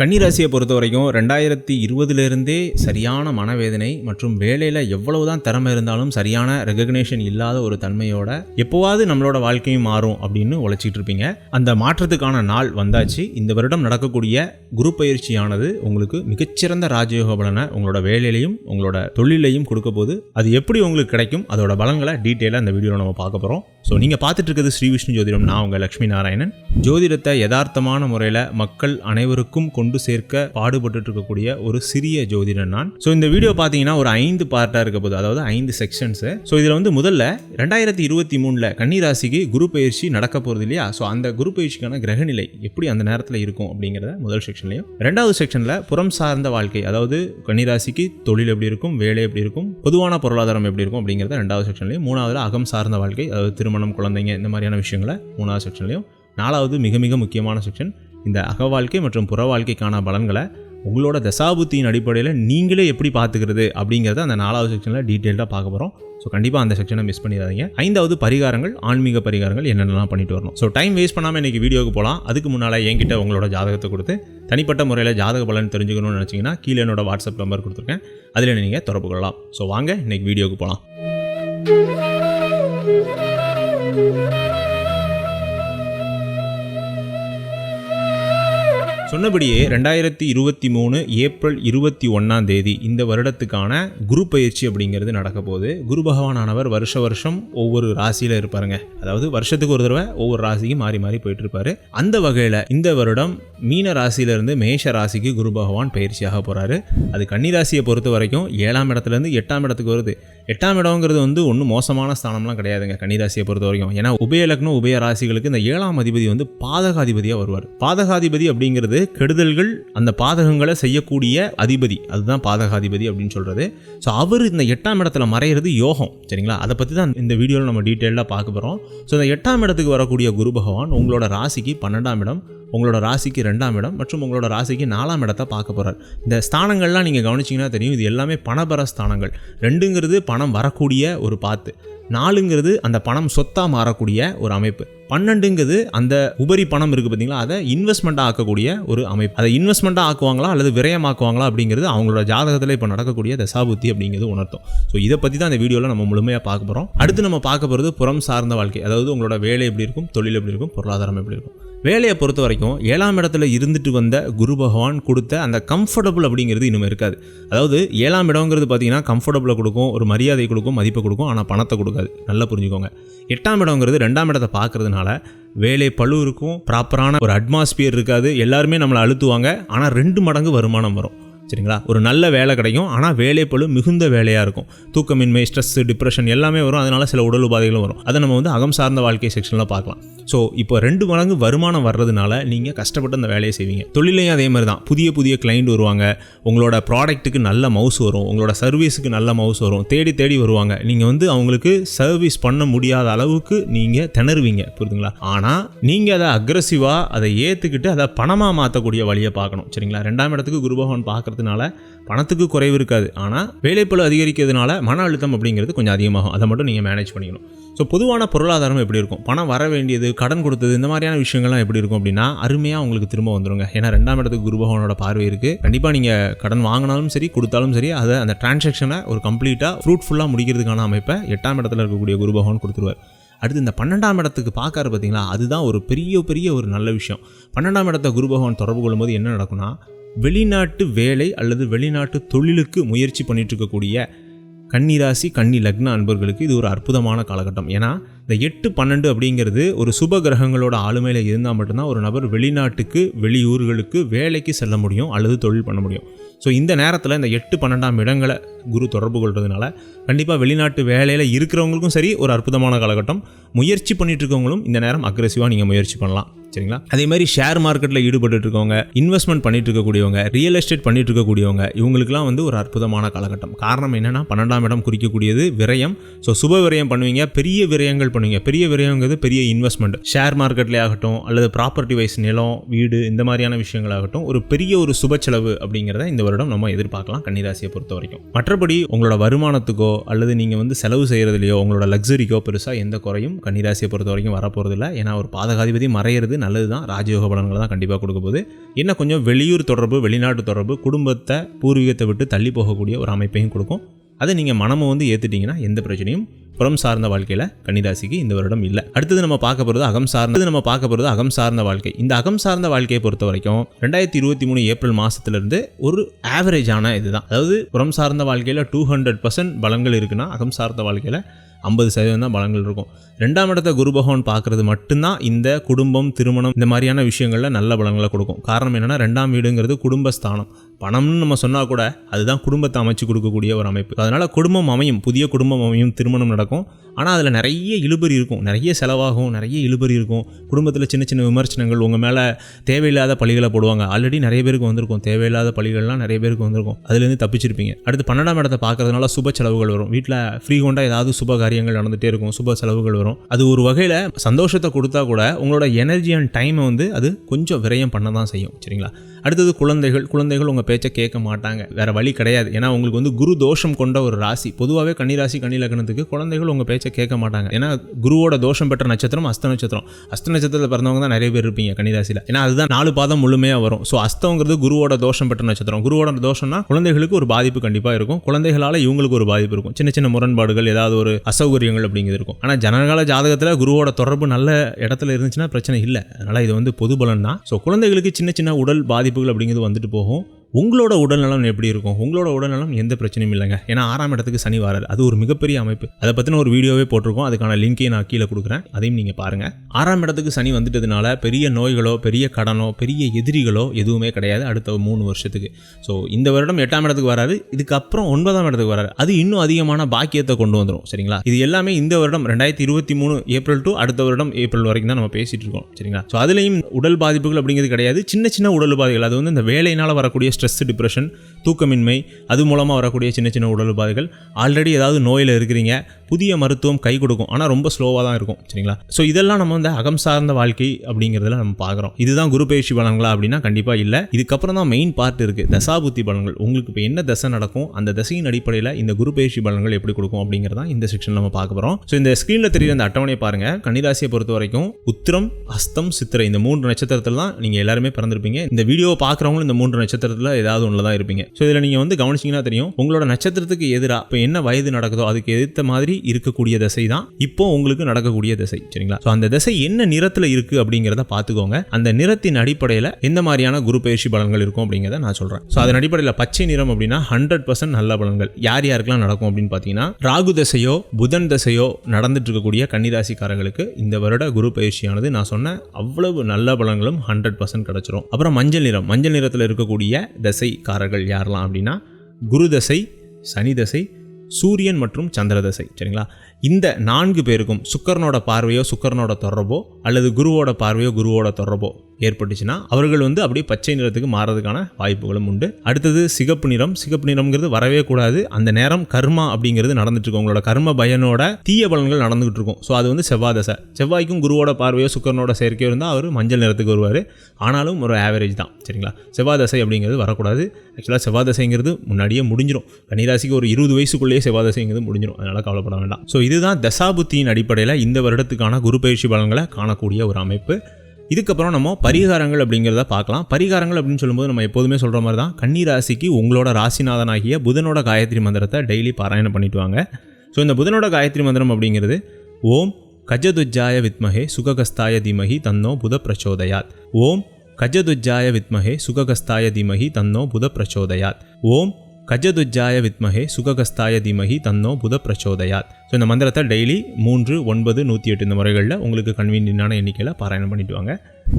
கன்னிராசியை பொறுத்த வரைக்கும் ரெண்டாயிரத்தி இருபதுலேருந்தே சரியான மனவேதனை மற்றும் வேலையில் எவ்வளவுதான் திறமை இருந்தாலும் சரியான ரெகக்னேஷன் இல்லாத ஒரு தன்மையோட எப்போவாது நம்மளோட வாழ்க்கையும் மாறும் அப்படின்னு உழைச்சிட்டு இருப்பீங்க. அந்த மாற்றத்துக்கான நாள் வந்தாச்சு. இந்த வருடம் நடக்கக்கூடிய குரு பயிற்சியானது உங்களுக்கு மிகச்சிறந்த ராஜயோக பலனை உங்களோட வேலையிலையும் உங்களோட தொழிலையும் கொடுக்க போது அது எப்படி உங்களுக்கு கிடைக்கும்? அதோட பலங்களை டீட்டெயிலாக இந்த வீடியோவில் நம்ம பார்க்க போகிறோம் ஸோ நீங்கள் பார்த்துட்டு இருக்கிறது ஸ்ரீ விஷ்ணு ஜோதிடம். நான் உங்கள் லக்ஷ்மி நாராயணன். ஜோதிடத்தை யதார்த்தமான முறையில் மக்கள் அனைவருக்கும் கொண்டு சேர்க்க பாடுபட்டு இருக்கக்கூடிய ஒரு சிறிய ஜோதிடன் நான். ஸோ இந்த வீடியோ பார்த்தீங்கன்னா ஒரு ஐந்து பார்ட்டாக இருக்க போது அதாவது ஐந்து செக்ஷன்ஸு ஸோ இதில் வந்து முதல்ல ரெண்டாயிரத்தி இருபத்தி மூணில் கன்னிராசிக்கு குரு பயிற்சி நடக்க போகிறது இல்லையா? ஸோ அந்த குரு பயிற்சிக்கான கிரகநிலை எப்படி அந்த நேரத்தில் இருக்கும் அப்படிங்கிறத முதல் செக்ஷன்லையும் ரெண்டாவது செக்ஷனில் புறம் சார்ந்த வாழ்க்கை. அதாவது கன்னிராசிக்கு தொழில் எப்படி இருக்கும்? வேலை எப்படி இருக்கும்? பொதுவான பொருளாதாரம் எப்படி இருக்கும்? அப்படிங்கிறத ரெண்டாவது செக்ஷன்லையும் மூணாவது அகம் சார்ந்த வாழ்க்கை. அதாவது திருமணம் குழந்தைங்க இந்த மாதிரியான விஷயங்களை மூணாவது செக்ஷன்லையும் நாலாவது மிக மிக முக்கியமான செக்ஷன் இந்த அக வாழ்க்கை மற்றும் புற வாழ்க்கைக்கான பலன்களை உங்களோட தசாபுத்தியின் அடிப்படையில் நீங்களே எப்படி பார்த்துக்கிறது அப்படிங்கிறத அந்த நாலாவது செக்ஷனில் டீட்டெயில்டாக பார்க்க போகிறோம் ஸோ கண்டிப்பாக அந்த செக்ஷனை மிஸ் பண்ணிடாதீங்க. ஐந்தாவது பரிகாரங்கள் ஆன்மீக பரிகாரங்கள் என்னென்னலாம் பண்ணிட்டு வரணும். ஸோ டைம் வேஸ்ட் பண்ணாமல் இன்றைக்கி வீடியோக்கு போகலாம் அதுக்கு முன்னால் என்கிட்ட உங்களோட ஜாதகத்தை கொடுத்து தனிப்பட்ட முறையில் ஜாதக பலன் தெரிஞ்சுக்கணும்னு நினச்சிங்கன்னா கீழே என்னோட வாட்ஸ்அப் நம்பர் கொடுத்துருக்கேன். அதில் நீங்கள் தொடர்பு கொள்ளலாம். ஸோ வாங்க இன்றைக்கி வீடியோக்கு போகலாம் சொன்னபடியே ரெண்டாயிரத்தி இருபத்தி மூணு ஏப்ரல் இருபத்தி ஒன்றாம் தேதி இந்த வருடத்துக்கான குரு பயிற்சி அப்படிங்கிறது நடக்க போகுது. குரு பகவானானவர் வருஷ வருஷம் ஒவ்வொரு ராசியில் இருப்பாருங்க. அதாவது வருஷத்துக்கு ஒரு தடவை ஒவ்வொரு ராசிக்கும் மாறி மாறி போயிட்டு இருப்பாரு அந்த வகையில் இந்த வருடம் மீன ராசியிலிருந்து மேஷ ராசிக்கு குரு பகவான் பயிற்சியாக போகிறாரு அது கன்னி ராசியை பொறுத்த வரைக்கும் ஏழாம் இடத்துலேருந்து எட்டாம் இடத்துக்கு வருது. எட்டாம் இடங்கிறது வந்து ஒன்றும் மோசமான ஸ்தானம்லாம் கிடையாதுங்க கன்னிராசியை பொறுத்த வரைக்கும் ஏன்னா உபய லக்னம் உபய ராசிகளுக்கு இந்த ஏழாம் அதிபதி வந்து பாதகாதிபதியாக வருவார். பாதகாதிபதி அப்படிங்கிறது கெடுதல்கள் அந்த பாதகங்களை செய்யக்கூடிய அதிபதி. அதுதான் பாதகாதிபதி அப்படின்னு சொல்கிறது ஸோ அவர் இந்த எட்டாம் இடத்துல மறையிறது யோகம் சரிங்களா? அதை பற்றி தான் இந்த வீடியோவில் நம்ம டீட்டெயிலாக பார்க்க போகிறோம் ஸோ இந்த எட்டாம் இடத்துக்கு வரக்கூடிய குரு பகவான் உங்களோட ராசிக்கு பன்னெண்டாம் இடம் உங்களோட ராசிக்கு ரெண்டாம் இடம் மற்றும் உங்களோட ராசிக்கு நாலாம் இடத்தை பார்க்க போகிறார் இந்த ஸ்தானங்கள்லாம் நீங்கள் கவனிச்சிங்கன்னா தெரியும் இது எல்லாமே பணபர ஸ்தானங்கள். ரெண்டுங்கிறது பணம் வரக்கூடிய ஒரு பாத்து. நாலுங்கிறது அந்த பணம் சொத்தாக மாறக்கூடிய ஒரு அமைப்பு. பன்னெண்டுங்கிறது அந்த உபரி பணம் இருக்குது பார்த்தீங்களா அதை இன்வெஸ்ட்மெண்ட்டாக ஆக்கக்கூடிய ஒரு அமைப்பு. அதை இன்வெஸ்ட்மெண்ட்டாக ஆக்குவாங்களா அல்லது விரயமாக்குவாங்களா அப்படிங்கிறது அவங்களோட ஜாதகத்தில் இப்போ நடக்கக்கூடிய தசாபுத்தி அப்படிங்கிறது உணர்த்தும். ஸோ இதை பற்றி தான் அந்த வீடியோவில் நம்ம முழுமையாக பார்க்க போகிறோம் அடுத்து நம்ம பார்க்க போகிறது புறம் சார்ந்த வாழ்க்கை. அதாவது உங்களோட வேலை எப்படி இருக்கும் தொழில் எப்படி இருக்கும் பொருளாதாரம் எப்படி இருக்கும். வேலையை பொறுத்த வரைக்கும் ஏழாம் இடத்துல இருந்துட்டு வந்த குரு பகவான் கொடுத்த அந்த கம்ஃபர்டபுள் அப்படிங்கிறது இன்னும் இருக்காது. அதாவது ஏழாம் இடங்கிறது பார்த்தீங்கன்னா கம்ஃபர்டபுளை கொடுக்கும் ஒரு மரியாதை கொடுக்கும் மதிப்பை கொடுக்கும் ஆனால் பணத்தை கொடுக்காது. நல்லா புரிஞ்சுக்கோங்க. எட்டாம் இடங்கிறது ரெண்டாம் இடத்தை பார்க்கறதுனால வேலை பழு இருக்கும் ப்ராப்பரான ஒரு அட்மாஸ்பியர் இருக்காது. எல்லாருமே நம்மளை அழுத்துவாங்க. ஆனால் ரெண்டு மடங்கு வருமானம் வரும். சரிங்களா? ஒரு நல்ல வேலை கிடைக்கும். ஆனால் வேலைப்பழு மிகுந்த வேலையாக இருக்கும். தூக்கமின்மை ஸ்ட்ரெஸ் டிப்ரெஷன் எல்லாமே வரும். அதனால் சில உடல் உபாதைகளும் வரும். அதை நம்ம வந்து அகம் சார்ந்த வாழ்க்கை செக்ஷனில் பார்க்கலாம். ஸோ இப்போ ரெண்டு மடங்கு வருமானம் வர்றதுனால நீங்கள் கஷ்டப்பட்டு அந்த வேலையை செய்வீங்க. தொழிலையும் அதே மாதிரி தான். புதிய புதிய கிளைண்ட் வருவாங்க. உங்களோட ப்ராடக்ட்டுக்கு நல்ல மவுஸ் வரும். உங்களோட சர்வீஸுக்கு நல்ல மவுஸ் வரும். தேடி தேடி வருவாங்க. நீங்கள் வந்து அவங்களுக்கு சர்வீஸ் பண்ண முடியாத அளவுக்கு நீங்கள் திணறுவீங்க. புரியுதுங்களா? ஆனால் நீங்கள் அதை அக்ரஸிவாக அதை ஏற்றுக்கிட்டு அதை பணமாக மாற்றக்கூடிய வழியை பார்க்கணும். சரிங்களா? ரெண்டாம் இடத்துக்கு குரு பகவான் பார்க்கறதுனால பணத்துக்கு குறைவு இருக்காது. ஆனால் வேலைப்பளு அதிகரிக்கிறதுனால மன அழுத்தம் அப்படிங்கிறது கொஞ்சம் அதிகமாகும். அதை மட்டும் நீங்கள் மேனேஜ் பண்ணிக்கணும். ஸோ பொதுவான பொருளாதாரம் எப்படி இருக்கும்? பணம் வர வேண்டியது கடன் கொடுத்தது இந்த மாதிரியான விஷயங்கள்லாம் எப்படி இருக்கும் அப்படின்னா அருமையாக உங்களுக்கு திரும்ப வந்துருங்க. ஏன்னா ரெண்டாம் இடத்துக்கு குரு பகவானோட பார்வை இருக்குது கண்டிப்பாக நீங்கள் கடன் வாங்கினாலும் சரி கொடுத்தாலும் சரி அதை அந்த டிரான்சாக்ஷனை ஒரு கம்ப்ளீட்டாக ஃப்ரூட்ஃபுல்லாக முடிக்கிறதுக்கான அமைப்பை எட்டாம் இடத்துல இருக்கக்கூடிய குரு பகவான் கொடுத்துருவார். அடுத்து இந்த பன்னெண்டாம் இடத்துக்கு பார்க்காரு பார்த்தீங்களா? அதுதான் ஒரு பெரிய பெரிய ஒரு நல்ல விஷயம். பன்னெண்டாம் இடத்த குரு பகவான் தொடர்பு கொள்ளும்போது என்ன நடக்கும்னா வெளிநாட்டு வேலை அல்லது வெளிநாட்டு தொழிலுக்கு முயற்சி பண்ணிட்டு இருக்கக்கூடிய கன்னிராசி கன்னி லக்ன அன்பர்களுக்கு இது ஒரு அற்புதமான காலகட்டம். ஏன்னா இந்த எட்டு பன்னெண்டு அப்படிங்கிறது ஒரு சுப கிரகங்களோட ஆளுமையில் இருந்தால் மட்டும்தான் ஒரு நபர் வெளிநாட்டுக்கு வெளியூர்களுக்கு வேலைக்கு செல்ல முடியும் அல்லது தொழில் பண்ண முடியும். ஸோ இந்த நேரத்தில் இந்த எட்டு பன்னெண்டாம் இடங்களை குரு தொடர்பு கொள்றதுனால கண்டிப்பாக வெளிநாட்டு வேலையில் இருக்கிறவங்களுக்கும் சரி ஒரு அற்புதமான காலகட்டம். முயற்சி பண்ணிட்டு இருக்கவங்களும் இந்த நேரம் அக்ரெசிவாக நீங்கள் முயற்சி பண்ணலாம். சரிங்களா? அதே மாதிரி ஷேர் மார்க்கெட்டில் ஈடுபட்டு இருக்கவங்க இன்வெஸ்ட்மெண்ட் பண்ணிட்டு இருக்கக்கூடியவங்க ரியல் எஸ்டேட் பண்ணிட்டு இருக்கக்கூடியவங்க இவங்களுக்குலாம் வந்து ஒரு அற்புதமான காலகட்டம். காரணம் என்னன்னா பன்னெண்டாம் இடம் குறிக்கக்கூடியது விரயம். ஸோ சுப விரயம் பண்ணுவீங்க பெரிய விரயங்கள் பண்ணுவீங்க. பெரிய விரயங்கிறது பெரிய இன்வெஸ்ட்மெண்ட் ஷேர் மார்க்கெட்லேயே ஆகட்டும் அல்லது ப்ராப்பர்ட்டி வைஸ் நிலம் வீடு இந்த மாதிரியான விஷயங்களாகட்டும் ஒரு பெரிய ஒரு சுப செலவு அப்படிங்கிறத இந்த வருடம் நம்ம எதிர்பார்க்கலாம் கன்னிராசியை பொறுத்த வரைக்கும். மற்றபடி உங்களோட வருமானத்துக்கோ அல்லது நீங்கள் வந்து செலவு செய்கிறதுலையோ உங்களோட லக்ஸரிக்கோ பெருசாக எந்த குறையும் கன்னிராசியை பொறுத்த வரைக்கும் வரப்போகிறதில்ல ஏன்னா ஒரு பாதகாதிபதி மறையிறது நல்லது தான் ராஜயோக பலன்களை தான் கண்டிப்பாக கொடுக்க போகுது. என்ன கொஞ்சம் வெளியூர் தொடர்பு வெளிநாட்டு தொடர்பு குடும்பத்தை பூர்வீகத்தை விட்டு தள்ளி போகக்கூடிய ஒரு அமைப்பையும் கொடுக்கும். அதை நீங்கள் மனமும் வந்து ஏற்றுட்டீங்கன்னா எந்த பிரச்சனையும் புறம் சார்ந்த வாழ்க்கையில் கன்னிராசிக்கு இந்த வருடம் இல்லை. அடுத்தது நம்ம பார்க்க போகிறது அகம் சார்ந்தது நம்ம பார்க்க போகிறது அகம் சார்ந்த வாழ்க்கை. இந்த அகம் சார்ந்த வாழ்க்கையை பொறுத்த வரைக்கும் ரெண்டாயிரத்தி இருபத்தி மூணு ஏப்ரல் மாதத்துலேருந்து ஒரு ஆவரேஜான இதுதான். அதாவது புறம் சார்ந்த வாழ்க்கையில் டூ ஹண்ட்ரட் பர்சன்ட் பலங்கள் இருக்குன்னா அகம் சார்ந்த வாழ்க்கையில் ஐம்பது சதவீதம் தான் பலன்கள் இருக்கும். ரெண்டாம் இடத்த குரு பகவான் பார்க்கறது மட்டும்தான் இந்த குடும்பம் திருமணம் இந்த மாதிரியான விஷயங்களில் நல்ல பலன்களை கொடுக்கும். காரணம் என்னென்னா ரெண்டாம் வீடுங்கிறது குடும்பஸ்தானம். பணம்னு நம்ம சொன்னால் கூட அதுதான் குடும்பத்தை அமைச்சு கொடுக்கக்கூடிய ஒரு அமைப்பு. அதனால் குடும்பம் அமையும் புதிய குடும்பம் அமையும் திருமணம் நடக்கும். ஆனால் அதில் நிறைய இழுபறி இருக்கும். நிறைய செலவாகும் நிறைய இழுபறி இருக்கும். குடும்பத்தில் சின்ன சின்ன விமர்சனங்கள் உங்கள் மேலே தேவையில்லாத பழிகளை போடுவாங்க. ஆல்ரெடி நிறைய பேருக்கு வந்திருக்கும். தேவையில்லாத பழிகள்லாம் நிறைய பேருக்கு வந்திருக்கும். அதுலேருந்து தப்பிச்சிருப்பீங்க. அடுத்து பன்னெண்டாம் இடத்தை பார்க்கறதுனால சுப செலவுகள் வரும். வீட்டில் ஃப்ரீ கொண்டா ஏதாவது சுப காரியங்கள் நடந்துகிட்டே இருக்கும். சுப செலவுகள் வரும். அது ஒரு வகையில் சந்தோஷத்தை கொடுத்தா கூட உங்களோட எனர்ஜி அண்ட் டைமை வந்து அது கொஞ்சம் விரயம் பண்ண தான் செய்யும். சரிங்களா? அடுத்தது குழந்தைகள் குழந்தைகள் உங்கள் பேச்சை கேட்க மாட்டாங்க. வேற வழி கிடையாது. ஏன்னா உங்களுக்கு வந்து குரு தோஷம் கொண்ட ஒரு ராசி. பொதுவாகவே கன்னிராசி கன்னி லக்னத்துக்கு குழந்தைகள் உங்கள் பேச்சை கேட்க மாட்டாங்க. ஏன்னா குருவோட தோஷம் பெற்ற நட்சத்திரம் அஸ்த நட்சத்திரம். அஸ்த நட்சத்திரத்தில் பிறந்தவங்க தான் நிறைய பேர் இருப்பீங்க கன்னிராசியில். ஏன்னா அதுதான் நாலு பாதம் முழுமையாக வரும். ஸோ அஸ்தங்கிறது குருவோட தோஷம் பெற்ற நட்சத்திரம். குருவோட தோஷம்னா குழந்தைகளுக்கு ஒரு பாதிப்பு கண்டிப்பாக இருக்கும். குழந்தைகளால் இவங்களுக்கு ஒரு பாதிப்பு இருக்கும். சின்ன சின்ன முரண்பாடுகள் ஏதாவது ஒரு அசௌகரியங்கள் அப்படிங்கிறது இருக்கும். ஆனால் ஜனகால ஜாதகத்தில் குருவோட தொடர்பு நல்ல இடத்துல இருந்துச்சுன்னா பிரச்சனை இல்லை. அதனால் இது வந்து பொது பலன் தான் ஸோ குழந்தைகளுக்கு சின்ன சின்ன உடல் பாதிப்பு பாதிப்புகள் அப்படிங்கிறது வந்துட்டு போகும். உங்களோட உடல்நலம் எப்படி இருக்கும்? உங்களோட உடல்நலம் எந்த பிரச்சனையும் இல்லைங்க. ஏன்னா ஆறாம் இடத்துக்கு சனி வராது அது ஒரு மிகப்பெரிய அமைப்பு. அதை பற்றின ஒரு வீடியோவே போட்டிருக்கோம். அதுக்கான லிங்கையும் நான் கீழே கொடுக்குறேன். அதையும் நீங்கள் பாருங்கள் ஆறாம் இடத்துக்கு சனி வந்துட்டதுனால பெரிய நோய்களோ பெரிய கடனோ பெரிய எதிரிகளோ எதுவுமே கிடையாது அடுத்த மூணு வருஷத்துக்கு. ஸோ இந்த வருடம் எட்டாம் இடத்துக்கு வராது இதுக்கப்புறம் ஒன்பதாம் இடத்துக்கு வராது அது இன்னும் அதிகமான பாக்கியத்தை கொண்டு வந்துடும் சரிங்களா? இது எல்லாமே இந்த வருடம் ரெண்டாயிரத்தி இருபத்தி மூணு ஏப்ரல் டு அடுத்த வருடம் ஏப்ரல் வரைக்கும் தான் நம்ம பேசிட்டு இருக்கோம். சரிங்களா? ஸோ அதுலேயும் உடல் பாதிப்புகள் அப்படிங்கிறது கிடையாது. சின்ன சின்ன உடல் பாதைகள். அது வந்து இந்த வேலையினால் வரக்கூடிய ஸ்ட்ரெஸ் டிப்ரெஷன் தூக்கமின்மை அது மூலமாக வரக்கூடிய சின்ன சின்ன உடல் உபாதைகள். ஆல்ரெடி ஏதாவது நோயில் இருக்கிறீங்க புதிய மருத்துவம் கை கொடுக்கும். ஆனால் ரொம்ப ஸ்லோவாக தான் இருக்கும் சரிங்களா? ஸோ இதெல்லாம் நம்ம வந்து அகம் சார்ந்த வாழ்க்கை அப்படிங்கிறதுல நம்ம பார்க்குறோம். இதுதான் குரு பயிற்சி பலன்களா அப்படின்னா கண்டிப்பாக இல்லை. இதுக்கப்புறம் தான் மெயின் பார்ட் இருக்குது தசாபுத்தி பலன்கள். உங்களுக்கு இப்போ என்ன தசை நடக்கும் அந்த தசையின் அடிப்படையில் இந்த குரு பயிற்சி பலன்கள் எப்படி கொடுக்கும் அப்படிங்கிறதான் இந்த செக்ஷன் நம்ம பார்க்க போகிறோம் ஸோ இந்த ஸ்க்ரீனில் தெரியுற அந்த அட்டவணையை பாருங்கள் கன்னிராசியை பொறுத்த வரைக்கும் உத்திரம் அஸ்தம் சித்திரை இந்த மூன்று நட்சத்திரத்தில் தான் நீங்கள் எல்லாருமே பிறந்திருப்பீங்க. இந்த வீடியோவை பார்க்குறவங்களும் இந்த மூன்று நட்சத்திரத்தில் ஏதாவது ஒன்றில் தான் இருப்பீங்க. ஸோ இதில் நீங்கள் வந்து கவனிச்சிங்கன்னா தெரியும் உங்களோட நட்சத்திரத்துக்கு எதிராக இப்போ என்ன வயது நடக்குதோ அதுக்கு எதிர்த்த மாதிரி இருக்கக்கூடிய திசை தான் இப்போ உங்களுக்கு நடக்கக்கூடிய திசை சரிங்களா? ஸோ அந்த திசை என்ன நிறத்தில் இருக்குது அப்படிங்கிறத பார்த்துக்கோங்க. அந்த நிறத்தின் அடிப்படையில் எந்த மாதிரியான குரு பயிற்சி பலன்கள் இருக்கும் அப்படிங்கிறத நான் சொல்கிறேன் ஸோ அதன் அடிப்படையில் பச்சை நிறம் அப்படின்னா ஹண்ட்ரட் பர்சன்ட் நல்ல பலன்கள். யார் யாருக்கெல்லாம் நடக்கும் அப்படின்னு பார்த்தீங்கன்னா ராகு தசையோ புதன் தசையோ நடந்துட்டு இருக்கக்கூடிய கன்னிராசிக்காரர்களுக்கு இந்த வருட குரு பயிற்சியானது நான் சொன்ன அவ்வளவு நல்ல பலன்களும் ஹண்ட்ரட் பர்சன்ட் கிடச்சிரும். அப்புறம் மஞ்சள் நிறம் மஞ்சள் நிறத்தில் இருக்கக்கூடிய தசைக்காரர்கள் யாரெல்லாம் அப்படின்னா குரு தசை சனி தசை சூரியன் மற்றும் சந்திர தசை. சரிங்களா? இந்த நான்கு பேருக்கும் சுக்கரனோட பார்வையோ சுக்கரனோட தொடர்போ அல்லது குருவோட பார்வையோ குருவோட தொடர்போ ஏற்பட்டுச்சுன்னா அவர்கள் வந்து அப்படியே பச்சை நிறத்துக்கு மாறதுக்கான வாய்ப்புகளும் உண்டு. அடுத்தது சிகப்பு நிறம். சிகப்பு நிறம்ங்கிறது வரவே கூடாது. அந்த நேரம் கர்மா அப்படிங்கிறது நடந்துட்டு இருக்கும் உங்களோட கர்ம பயனோட தீய பலன்கள் நடந்துகிட்டு இருக்கும். ஸோ அது வந்து செவ்வாய் தசை. செவ்வாய்க்கும் குருவோட பார்வையோ சுக்கரனோட சேர்க்கையோ இருந்தால் அவர் மஞ்சள் நிறத்துக்கு வருவார். ஆனாலும் ஒரு ஆவரேஜ் தான். சரிங்களா? செவ்வாய் தசை அப்படிங்கிறது வரக்கூடாது. ஆக்சுவலாக செவ்வாய் தசைங்கிறது முன்னாடியே முடிஞ்சிடும் கன்னிராசிக்கு ஒரு இருபது வயசுக்குள்ளேயே செவ்வாய் தசைங்கிறது முடிஞ்சிடும் அதனால் கவலைப்பட வேண்டாம். ஸோ இதுதான் தசாபுத்தியின் அடிப்படையில் இந்த வருடத்துக்கான குரு பயிற்சி பலன்களை காணக்கூடிய ஒரு அமைப்பு. இதுக்கப்புறம் நம்ம பரிகாரங்கள் அப்படிங்கிறத பார்க்கலாம். பரிகாரங்கள் அப்படின்னு சொல்லும்போது நம்ம எப்போதுமே சொல்கிற மாதிரி தான் கன்னி ராசிக்கு உங்களோட ராசிநாதனாகிய புதனோட காயத்ரி மந்திரத்தை டெய்லி பாராயணம் பண்ணிட்டு வாங்க. ஸோ இந்த புதனோட காயத்ரி மந்திரம் அப்படிங்கிறது ஓம் கஜதுஜாய வித்மஹே சுககஸ்தாய தீமஹி தன்னோ புத பிரச்சோதயாத் ஓம் கஜதுஜாய வித்மஹே சுககஸ்தாய தீமஹி தன்னோ புத பிரச்சோதயாத் ஓம் கஜதுஜாய வித்மகே சுககஸ்தாய தீமகி தன்னோ புத பிரச்சோதயாத் ஸோ இந்த மந்திரத்தை டெய்லி மூன்று ஒன்பது நூற்றி எட்டு இந்த முறைகளில் உங்களுக்கு கன்வீனியன்டான எண்ணிக்கையில் பாராயணம் பண்ணிட்டு வாங்க.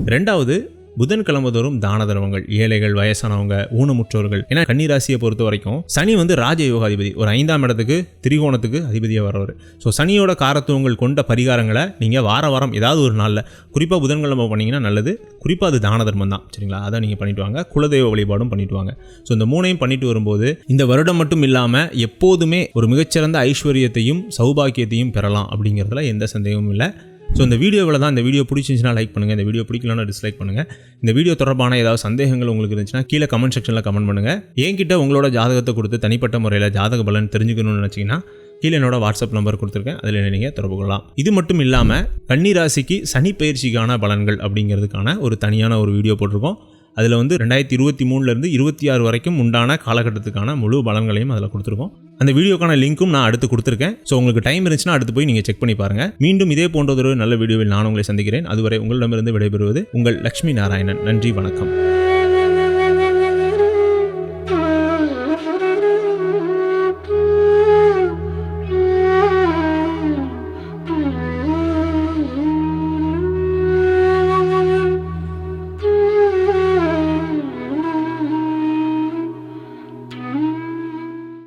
ரெண்டாவது புதன் தோறும் தான தர்மங்கள் ஏழைகள் வயசானவங்க ஊனமுற்றோர்கள். ஏன்னா கன்னிராசியை பொறுத்த வரைக்கும் சனி வந்து ராஜயோகாதிபதி ஒரு ஐந்தாம் இடத்துக்கு திரிகோணத்துக்கு அதிபதியாக வர்றவர். ஸோ சனியோட காரத்துவங்கள் கொண்ட பரிகாரங்களை நீங்கள் வார வாரம் ஏதாவது ஒரு நாளில் குறிப்பாக புதன்கிழமை பண்ணீங்கன்னா நல்லது. குறிப்பாக அது தான தர்மம் தான். சரிங்களா? அதை நீங்கள் பண்ணிட்டு வாங்க. குலதெய்வ வழிபாடும் பண்ணிட்டு வாங்க. ஸோ இந்த மூணையும் பண்ணிட்டு வரும்போது இந்த வருடம் மட்டும் இல்லாமல் எப்போதுமே ஒரு மிகச்சிறந்த ஐஸ்வர்யத்தையும் சௌபாக்கியத்தையும் பெறலாம் அப்படிங்கிறதுல எந்த சந்தேகமும் இல்லை. ஸோ இந்த வீடியோவில் தான் இந்த வீடியோ பிடிச்சிருந்துச்சுன்னா லைக் பண்ணுங்கள் இந்த வீடியோ பிடிக்கலன்னா டிஸ்லைக் பண்ணுங்கள் இந்த வீடியோ தொடர்பான ஏதாவது சந்தேகங்கள் உங்களுக்கு இருந்துச்சுன்னா கீழே கமெண்ட் செக்ஷனில் கமெண்ட் பண்ணுங்கள் என்கிட்ட உங்களோட ஜாதகத்தை கொடுத்து தனிப்பட்ட முறையில் ஜாதக பலன் தெரிஞ்சுக்கணும்னு நினச்சிங்கன்னா கீழே என்னோட வாட்ஸ்அப் நம்பர் கொடுத்துருக்கேன். அதில் நீங்கள் தொடர்பு கொள்ளலாம். இது மட்டும் இல்லாமல் கன்னிராசிக்கு சனி பயிற்சிக்கான பலன்கள் அப்படிங்கிறதுக்கான ஒரு தனியான ஒரு வீடியோ போட்டிருக்கோம். அதில் வந்து ரெண்டாயிரத்தி இருபத்தி மூணுலேருந்து இருபத்தி ஆறு வரைக்கும் உண்டான காலகட்டத்துக்கான முழு பலன்களையும் அதில் கொடுத்துருக்கோம். அந்த வீடியோக்கான லிங்க்கும் நான் அடுத்து கொடுத்துருக்கேன். ஸோ உங்களுக்கு டைம் இருந்துச்சுன்னா அடுத்து போய் நீங்கள் செக் பண்ணி பாருங்கள் மீண்டும் இதே போன்ற ஒரு நல்ல வீடியோவில் நான் உங்களை சந்திக்கிறேன். அதுவரை உங்களிடமிருந்து விடைபெறுவது உங்கள் லக்ஷ்மி நாராயணன். நன்றி வணக்கம்.